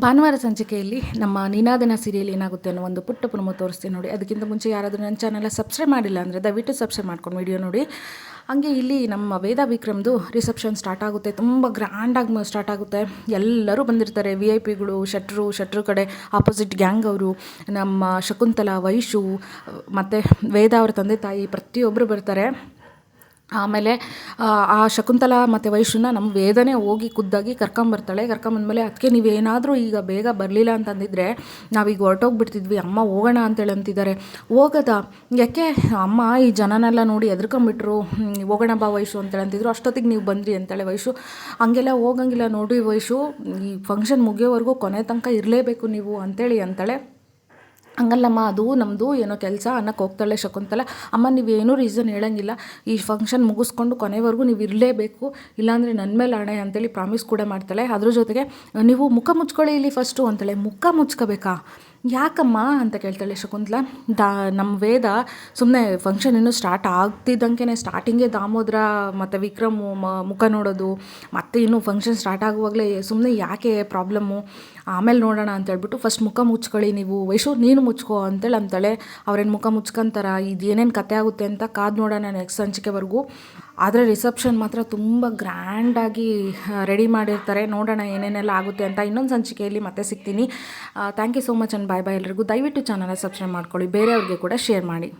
ಭಾನುವಾರ ಸಂಚಿಕೆಯಲ್ಲಿ ನಮ್ಮ ನಿನಾದನ ಸೀರಿಯಲ್ ಏನಾಗುತ್ತೆ ಅನ್ನೋ ಒಂದು ಪುಟ್ಟ ಪ್ರಮೋ ತೋರಿಸ್ತೀನಿ ನೋಡಿ. ಅದಕ್ಕಿಂತ ಮುಂಚೆ ಯಾರಾದರೂ ನನ್ನ ಚಾನಲ್ ಸಬ್ಸ್ಕ್ರೈಬ್ ಮಾಡಿಲ್ಲ ಅಂದರೆ ದಯವಿಟ್ಟು ಸಬ್ಸ್ಕ್ರೈಬ್ ಮಾಡ್ಕೊಂಡು ವಿಡಿಯೋ ನೋಡಿ. ಹಂಗೆ ಇಲ್ಲಿ ನಮ್ಮ ವೇದ ವಿಕ್ರಮ್ದು ರಿಸೆಪ್ಷನ್ ಸ್ಟಾರ್ಟ್ ಆಗುತ್ತೆ. ತುಂಬ ಗ್ರ್ಯಾಂಡಾಗಿ ಸ್ಟಾರ್ಟ್ ಆಗುತ್ತೆ. ಎಲ್ಲರೂ ಬಂದಿರ್ತಾರೆ. ವಿ ಐ ಪಿಗಳು ಶಟ್ರು ಶಟ್ರು ಕಡೆ ಆಪೋಸಿಟ್ ಗ್ಯಾಂಗ್ ಅವರು, ನಮ್ಮ ಶಕುಂತಲಾ, ವೈಶು, ಮತ್ತು ವೇದ ಅವರ ತಂದೆ ತಾಯಿ ಪ್ರತಿಯೊಬ್ಬರು ಬರ್ತಾರೆ. ಆಮೇಲೆ ಆ, ಶಕುಂತಲಾ ಮತ್ತು ವೈಶ್ಯನ ನಮ್ಮ ವೇದನೆ ಹೋಗಿ ಖುದ್ದಾಗಿ ಕರ್ಕೊಂಬರ್ತಾಳೆ. ಕರ್ಕೊಂಬಂದಮೇಲೆ ಅದಕ್ಕೆ ನೀವೇನಾದರೂ ಈಗ ಬೇಗ ಬರಲಿಲ್ಲ ಅಂತಂದಿದ್ರೆ ನಾವೀಗ ಹೊರಟೋಗ್ಬಿಡ್ತಿದ್ವಿ. ಅಮ್ಮ ಹೋಗೋಣ ಅಂತೇಳಿ ಅಂತಿದ್ದಾರೆ. ಹೋಗದ. ಯಾಕೆ? ಅಮ್ಮ ಈ ಜನನೆಲ್ಲ ನೋಡಿ ಎದ್ರಕೊಂಬಿಟ್ರು ಹ್ಮ್, ಹೋಗೋಣ ಬಾ ವೈಶು ಅಂತೇಳಿ ಅಂತಿದ್ರು. ಅಷ್ಟೊತ್ತಿಗೆ ನೀವು ಬಂದ್ರಿ ಅಂತೇಳಿ ವೈಶು ಹಂಗೆಲ್ಲ ಹೋಗಂಗಿಲ್ಲ ನೋಡಿ ವೈಶು ಈ ಫಂಕ್ಷನ್ ಮುಗಿಯೋವರೆಗೂ ಕೊನೆ ತನಕ ಇರಲೇಬೇಕು ನೀವು ಅಂತೇಳಿ ಅಂತಾಳೆ. ಹಂಗಲ್ಲಮ್ಮ, ಅದು ನಮ್ಮದು ಏನೋ ಕೆಲಸ ಅನ್ನಕ್ಕೆ ಹೋಗ್ತಾಳೆ ಶಕುಂತಲ. ಅಮ್ಮ, ನೀವೇನೂ ರೀಸನ್ ಹೇಳಂಗಿಲ್ಲ. ಈ ಫಂಕ್ಷನ್ ಮುಗಿಸ್ಕೊಂಡು ಕೊನೆವರೆಗೂ ನೀವು ಇರಲೇಬೇಕು. ಇಲ್ಲಾಂದರೆ ನನ್ನ ಮೇಲೆ ಹಣೆ ಅಂತೇಳಿ ಪ್ರಾಮಿಸ್ ಕೂಡ ಮಾಡ್ತಾಳೆ. ಅದ್ರ ಜೊತೆಗೆ, ನೀವು ಮುಖ ಮುಚ್ಕೊಳ್ಳಿ ಇಲ್ಲಿ ಫಸ್ಟು ಅಂತಾಳೆ. ಮುಖ ಮುಚ್ಕೋಬೇಕಾ? ಯಾಕಮ್ಮ ಅಂತ ಕೇಳ್ತಾಳೆ ಶಕುಂತಲ. ದಾ ನಮ್ಮ ವೇದ ಸುಮ್ಮನೆ ಫಂಕ್ಷನ್ ಇನ್ನೂ ಸ್ಟಾರ್ಟ್ ಆಗ್ತಿದ್ದಂಗೆ ಸ್ಟಾರ್ಟಿಂಗೇ ದಾಮೋದ್ರ ಮತ್ತು ವಿಕ್ರಮ್ ಮುಖ ನೋಡೋದು, ಮತ್ತೆ ಇನ್ನೂ ಫಂಕ್ಷನ್ ಸ್ಟಾರ್ಟ್ ಆಗುವಾಗಲೇ ಸುಮ್ಮನೆ ಯಾಕೆ ಪ್ರಾಬ್ಲಮ್ಮು ಆಮೇಲೆ ನೋಡೋಣ ಅಂತ ಹೇಳ್ಬಿಟ್ಟು ಫಸ್ಟ್ ಮುಖ ಮುಚ್ಕೊಳ್ಳಿ ನೀವು. ವೈಶು, ನೀನು ಮುಚ್ಕೋ ಅಂತೇಳಿ ಅಂತಾಳೆ ಅವ್ರೇನು ಮುಖ ಮುಚ್ಕೊಂತಾರ? ಇದು ಏನೇನು ಕತೆ ಆಗುತ್ತೆ ಅಂತ ಕಾದು ನೋಡೋಣ ನೆಕ್ಸ್ಟ್ ಸಂಚಿಕೆವರೆಗೂ. ಆದರೆ ರಿಸೆಪ್ಷನ್ ಮಾತ್ರ ತುಂಬ ಗ್ರ್ಯಾಂಡಾಗಿ ರೆಡಿ ಮಾಡಿರ್ತಾರೆ. ನೋಡೋಣ ಏನೇನೆಲ್ಲ ಆಗುತ್ತೆ ಅಂತ ಇನ್ನೊಂದು ಸಂಚಿಕೆಯಲ್ಲಿ ಮತ್ತೆ ಸಿಗ್ತೀನಿ. Thank you so much and bye bye ಎಲ್ರಿಗೂ. ದಯವಿಟ್ಟು ಚಾನಲ್ ಸಬ್ಸ್ಕ್ರೈಬ್ ಮಾಡ್ಕೊಳ್ಳಿ. ಬೇರೆಯವ್ರಿಗೆ ಕೂಡ ಶೇರ್ ಮಾಡಿ.